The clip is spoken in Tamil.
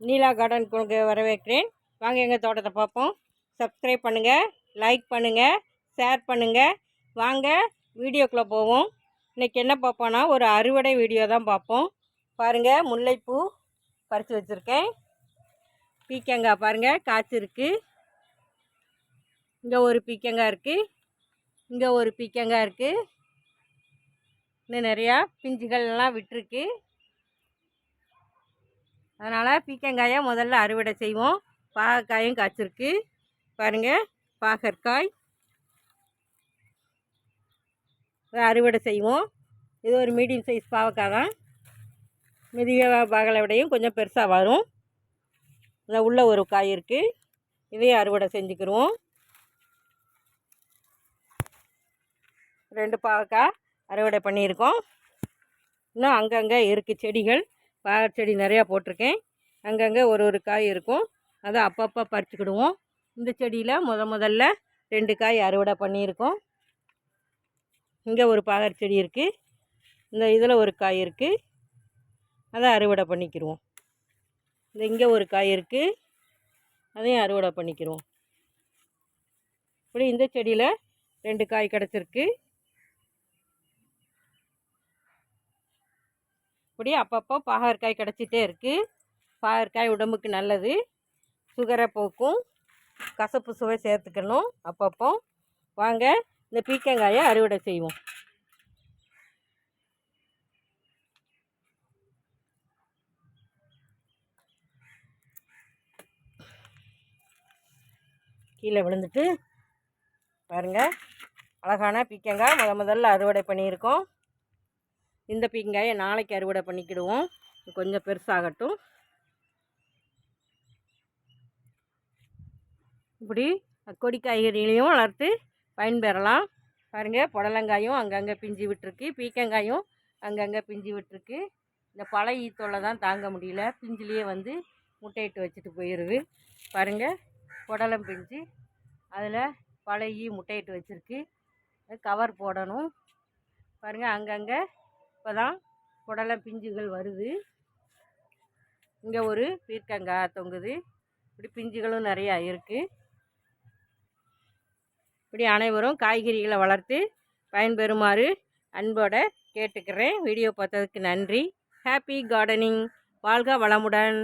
நீலா கார்டன் உங்களுக்கு வரவேற்கிறேன். வாங்க எங்கள் தோட்டத்தை பார்ப்போம். சப்ஸ்கிரைப் பண்ணுங்கள் லைக் பண்ணுங்கள் ஷேர் பண்ணுங்கள் வாங்க வீடியோக்குள்ளே போவோம். இன்றைக்கி என்ன பார்ப்போன்னா ஒரு அறுவடை வீடியோ தான் பார்ப்போம். பாருங்கள் முல்லைப்பூ பறித்து வச்சுருக்கேன். பீக்கங்காய் பாருங்கள் காய்ச்சிருக்கு இங்கே ஒரு பீக்கங்காய் இருக்குது இங்கே ஒரு பீக்கங்காய் இருக்குது இன்னும் நிறையா பிஞ்சுகள்லாம் விட்டுருக்கு. அதனால் பீக்கங்காயை முதல்ல அறுவடை செய்வோம். பாகக்காயும் காய்ச்சிருக்கு. பாருங்கள் பாகற்காய். இதை அறுவடை செய்வோம். இது ஒரு மீடியம் சைஸ் பாவக்காய் தான். மிதிய பாகலை விடையும் கொஞ்சம் பெருசாக வரும். இந்த உள்ள ஒரு காய் இருக்குது இதையும் அறுவடை செஞ்சுக்கிடுவோம் ரெண்டு பாவக்காய் அறுவடை பண்ணியிருக்கோம். இன்னும் அங்கங்கே இருக்குது செடிகள். பாகற் செடி நிறையா போட்டிருக்கேன். அங்கங்கே ஒரு ஒரு காய் இருக்கும். அதை அப்பப்போ பறிச்சுக்கிடுவோம். இந்த செடியில் முத முதல்ல ரெண்டு காய் அறுவடை பண்ணியிருக்கோம். இங்கே ஒரு பாகற் செடி இருக்குது இந்த இதில் ஒரு காய் இருக்குது அதை அறுவடை பண்ணிக்கிடுவோம் இந்த இங்கே ஒரு காய் இருக்குது அதையும் அறுவடை பண்ணிக்கிடுவோம் இப்படி இந்த செடியில் ரெண்டு காய் கிடச்சிருக்கு. இப்படி அப்பப்போ பாகற்காய் கிடச்சிட்டே இருக்குது பாகற்காய் உடம்புக்கு நல்லது. சுகரை போக்கும். கசப்பு சுவை சேர்த்துக்கணும் அப்பப்போ. வாங்க இந்த பீக்கங்காயை அறுவடை செய்வோம். கீழே விழுந்துட்டு பாருங்கள் அழகான பீக்கங்காய் முத முதல்ல அறுவடை பண்ணியிருக்கோம். இந்த பீங்காயை நாளைக்கு அறுவடை பண்ணிக்கிடுவோம். கொஞ்சம் பெருசாகட்டும். இப்படி கொடி காய்கறிகளையும் வளர்த்து பயன்பெறலாம். பாருங்கள் புடலங்காயும் அங்கங்கே பிஞ்சு விட்டுருக்கு. பீக்கங்காயும் அங்கங்கே பிஞ்சு விட்டுருக்கு. இந்த பழைய ஈத்தோலை தான் தாங்க முடியல. பிஞ்சிலேயே வந்து முட்டையிட்டு வச்சுட்டு போயிடுது. பாருங்கள் புடலம் பிஞ்சு அதில் பழைய முட்டையிட்டு வச்சுருக்கு. கவர் போடணும். பாருங்கள் அங்கங்கே இப்போ தான் புடலம் பிஞ்சுகள் வருது. இங்கே ஒரு பீர்க்கங்காய் தொங்குது. இப்படி பிஞ்சுகளும் நிறையா இருக்குது இப்படி அனைவரும் காய்கறிகளை வளர்த்து பயன்பெறுமாறு அன்போடு கேட்டுக்கிறேன். வீடியோ பார்த்ததுக்கு நன்றி. ஹாப்பி கார்டனிங் வாழ்க வளமுடன்.